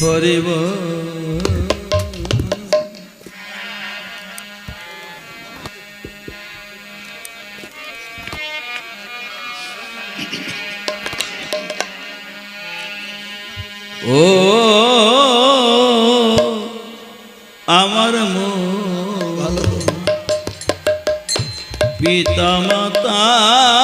হরিব ও আমার মন পিতা মাতার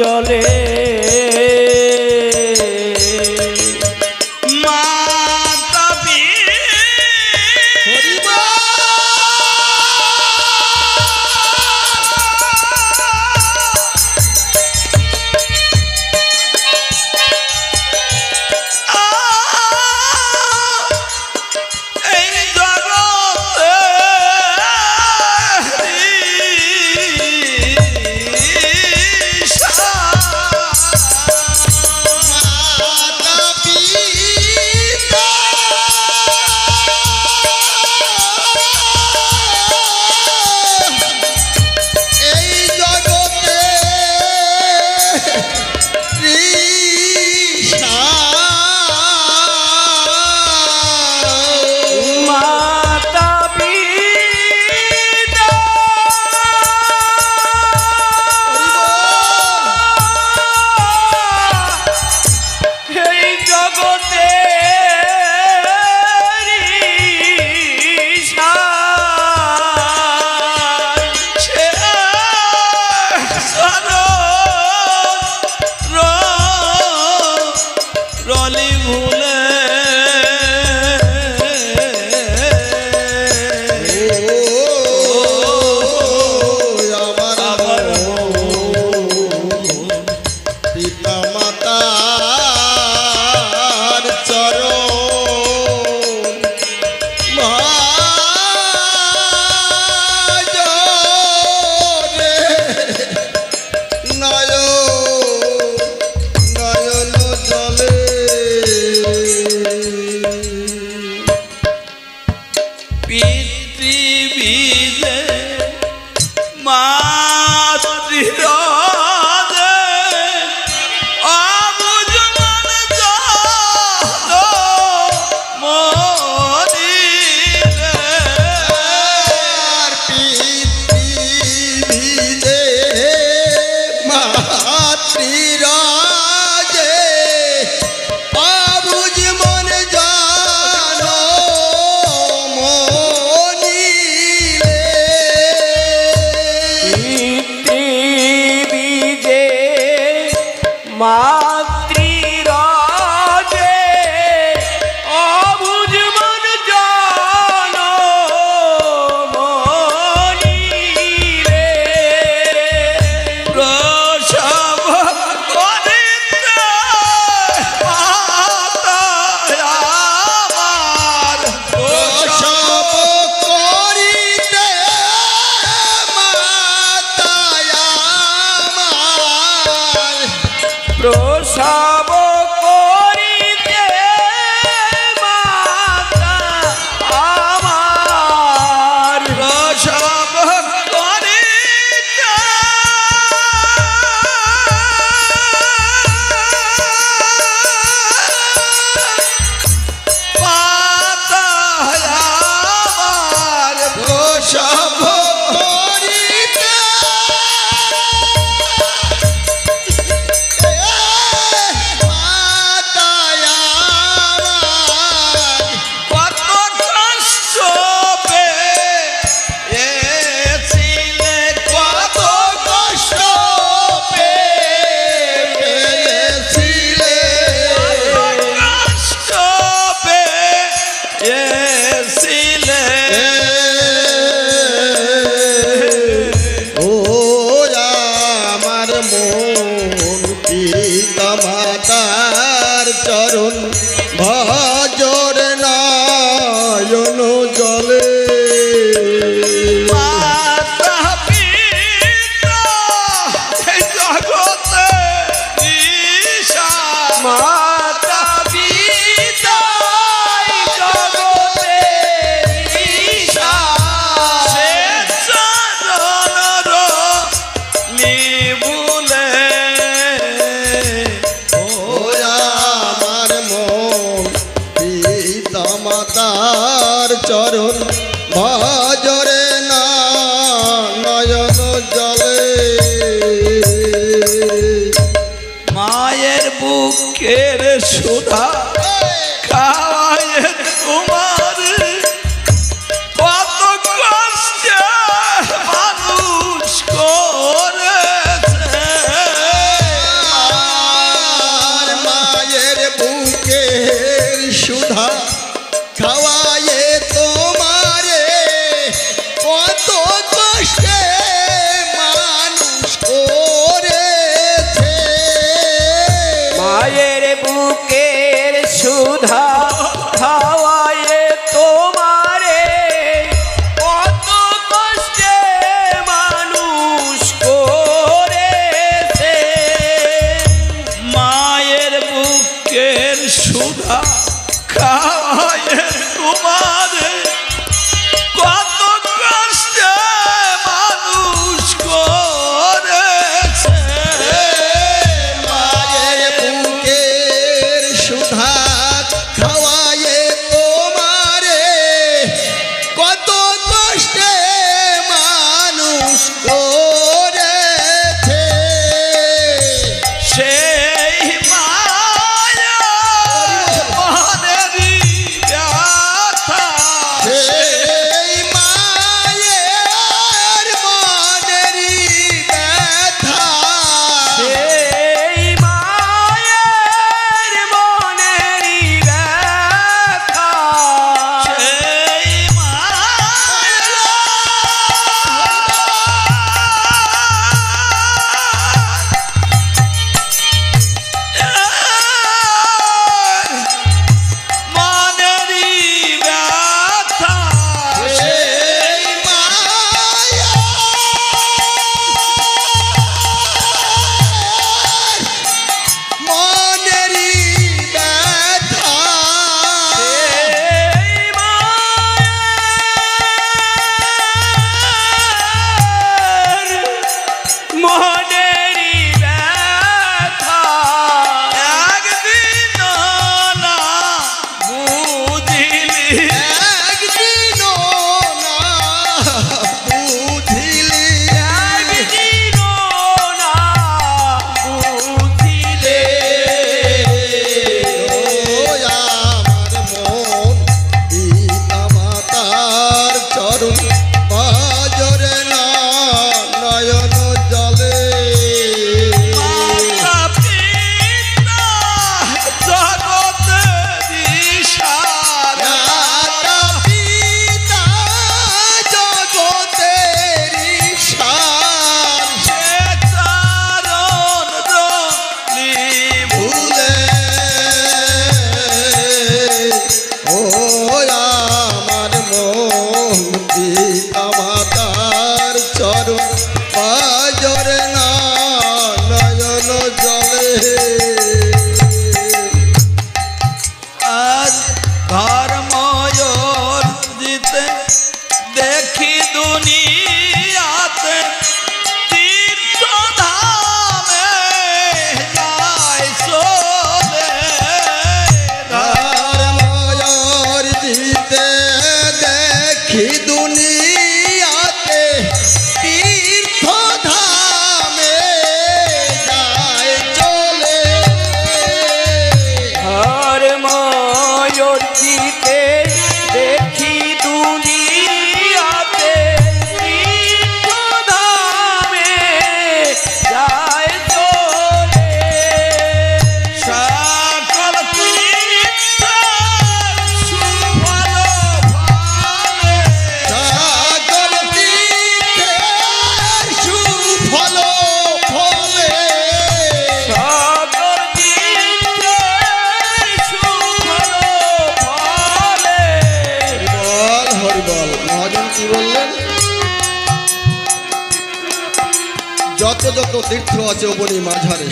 জলে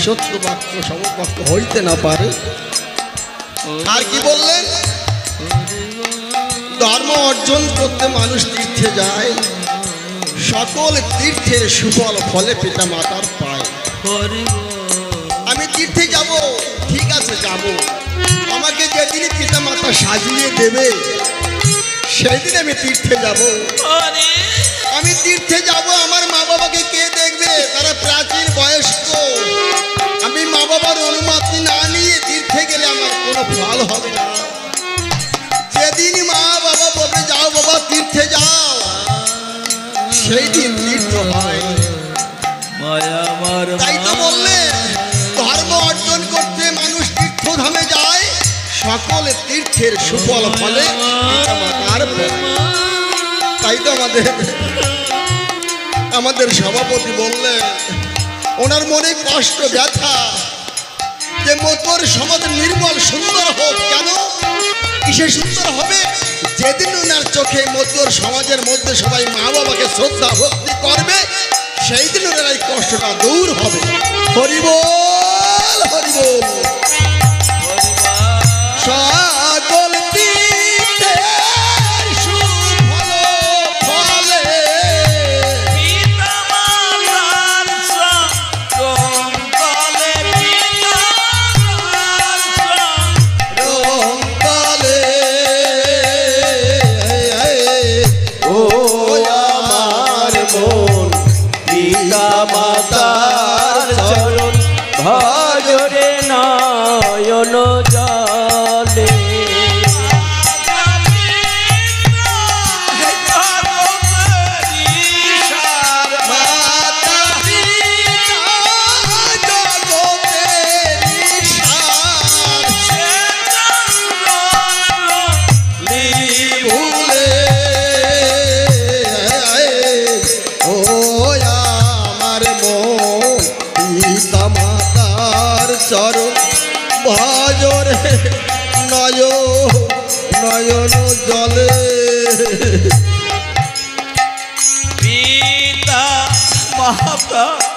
সত্য বাক্য সমবাক্য হইতে না পারে। আর কি বললেন ধর্ম অর্জন করতে মানুষ তীর্থে যায়। সকল তীর্থের সুফল ফলে পিতা মাতার পায়। আমি তীর্থে যাব, ঠিক আছে, যাব। আমাকে যেদিন পিতা মাতা সাজিয়ে দেবে, সেদিন আমি তীর্থে যাব। আমি তীর্থে যাব, আমার মা বাবাকে কে দেখবে? তারা প্রাচীন বয়স্ক। বাবার অনুমতি না নিয়ে তীর্থে গেলে আমার কোনো ফল হবে না। যেদিন মা বাবা বলবে যাও বাবা তীর্থে যাও। সেই দিন তীর্থ হয়। তাই তো বললেন ধর্ম অর্জন করতে মানুষ তীর্থ তীর্থধামে যায় সকল তীর্থের সুফল ফলে তাই তো আমাদের আমাদের সভাপতি বললেন ওনার মনে কষ্ট ব্যথা যে মতোর সমাজ নির্মল, সুন্দর হোক। কেন? কিসে সুন্দর হবে? যেদিন ওনার চোখে মতোর সমাজের মধ্যে সবাই মা বাবাকে শ্রদ্ধা ভক্তি করবে সেই দিন ওনার এই কষ্টটা দূর হবে। হরিবল হরিবল। মাতা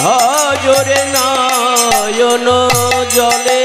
ভজরে নয়ন জলে।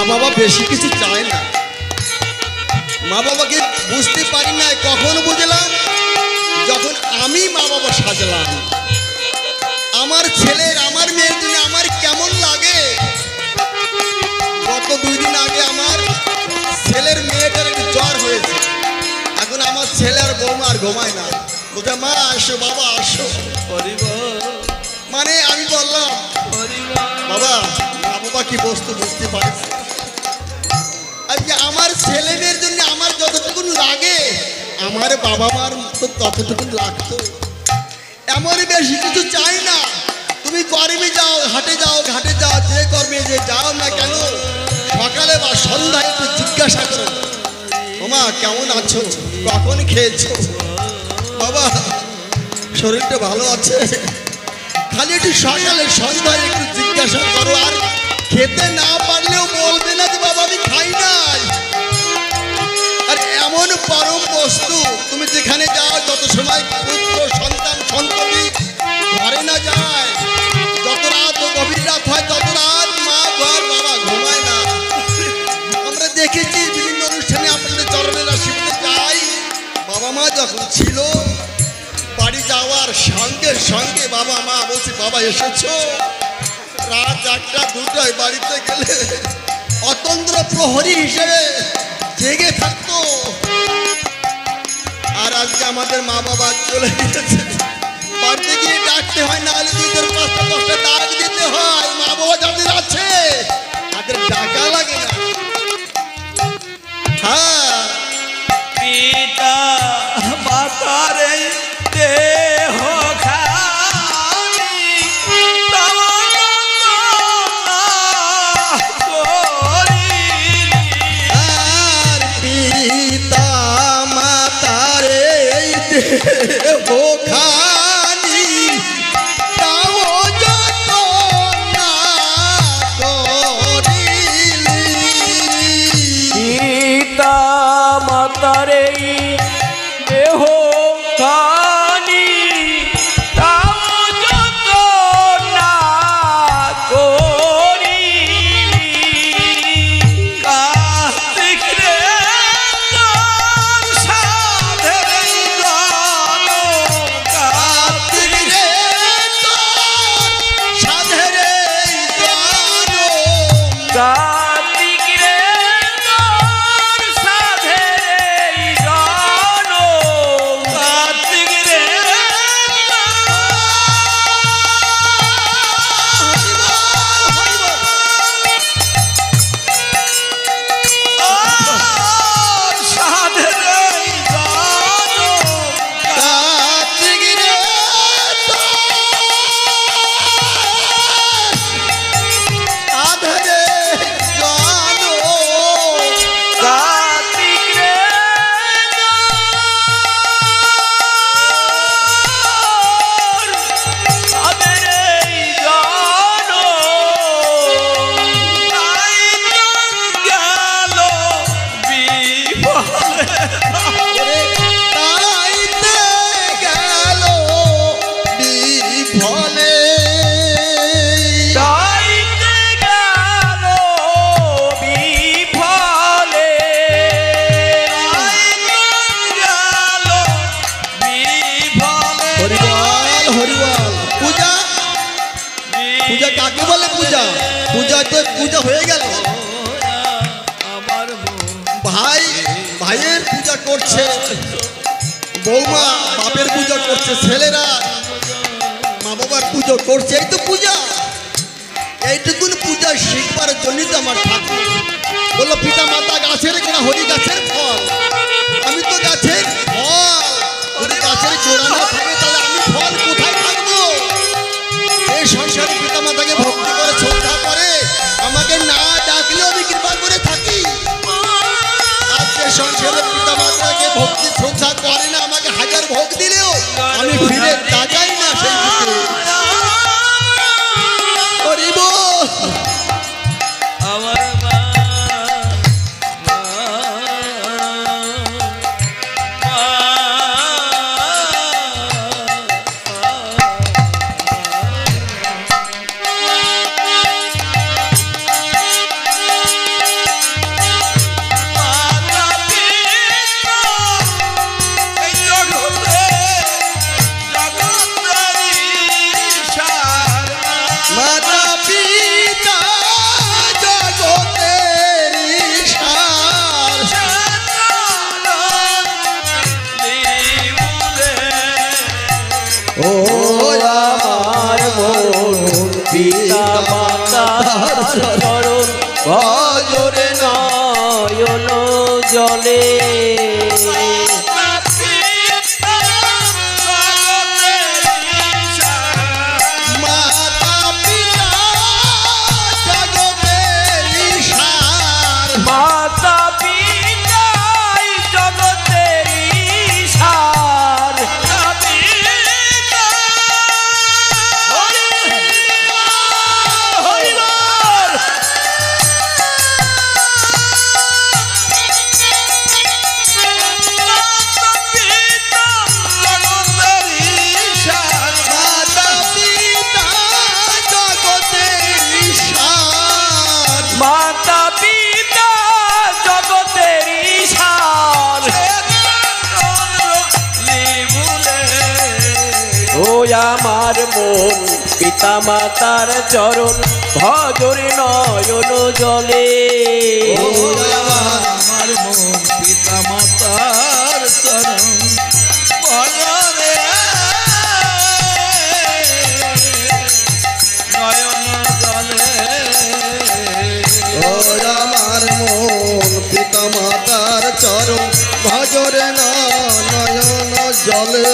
মা বাবা বেশি কিছু চায় না। মা বাবাকে বুঝতে পারি না কখন বুঝলাম? যখন আমি মা বাবা সাজলাম। আমার ছেলের, আমার মেয়ের জন্য আমার কেমন লাগে? গত দুই দিন আগে আমার ছেলের মেয়েটার একটু জ্বর হয়েছে। এখন আমার ছেলে আর বৌমা আর ঘুমায় না। বলছে, মা, আসো, বাবা, আসো। পরিবার। মানে আমি বললাম, বাবা মা বাবা কি বস্তু বুঝতে পারছি আজকে আমার ছেলে মেয়ের জন্য আমার যতটুকুন লাগে, আমার বাবা মার তো ততটুকুন লাগতো। এমন বেশি কিছু চাই না। তুমি কর্মে যাও, হাটে যাও, ঘাটে যাও, যে কর্মে যে যাও না কেন, সকালে বা সন্ধ্যায় একটু জিজ্ঞাসা করো। ওমা, কেমন আছো? কখন খেয়েছো? বাবা, শরীরটা ভালো আছে? খালি একটু সকালে সন্ধ্যায় একটু জিজ্ঞাসা করো, আর খেতে না পারলেও বলবে না যে, বাবা, আমি খাই নাই। আর এমন পরম বস্তু, তুমি যেখানে যাও, যত সময় পুত্র, সন্তান, সন্ততি ঘরে না যায়, যত রাত গভীর রাত হয়, তত রাত মা ঘর, বাবা ঘুমায় না। আমরা দেখেছি বিভিন্ন অনুষ্ঠানে আপনাদের চরণের আশীর্বাদে যাই। বাবা মা যখন ছিল যাওয়ার সঙ্গে সঙ্গে বাবা মা বলছি, বাবা, এসেছ? রাত একটা দুটায় বাড়িতে গেলে অতন্দ্র প্রহরী হিসেবে জেগে থাকতো। আর আজকে আমাদের মা বাবা চলে গেছে বাড়িতে গিয়ে ডাকতে হয় না হলে দুধের পাঁচটা দশটা ডাক দিতে হয়। করছে। বৌমা বাপের পুজো করছে, ছেলেরা মা বাবার পুজো করছে, এই তো পূজা। এইটুকুন পূজা শিখবার জন্যই তো আমার ঠাকুর। বলল পিতা মাতা গাছের কিনা হরি ভজরে নয়ন জলে। আমার মন পিতা মাতার চরণ, ভজরে নয়ন জলে। আমার মন পিতা মাতার চরণ, ভজরে নয়ন জলে। ও আমার মন পিতা মাতার চরণ, ভজরে নয়ন জলে।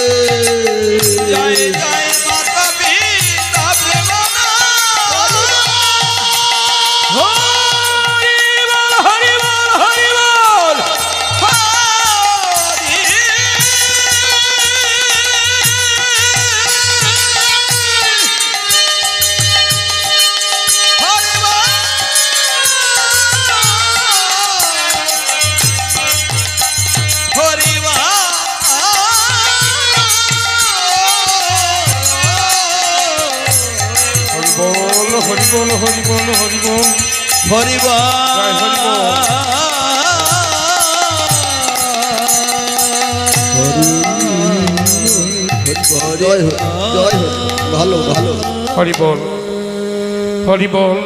বল হরি বল হরি বল হরি বল জয় হরি ভালো ভালো। হরি বল হরি বল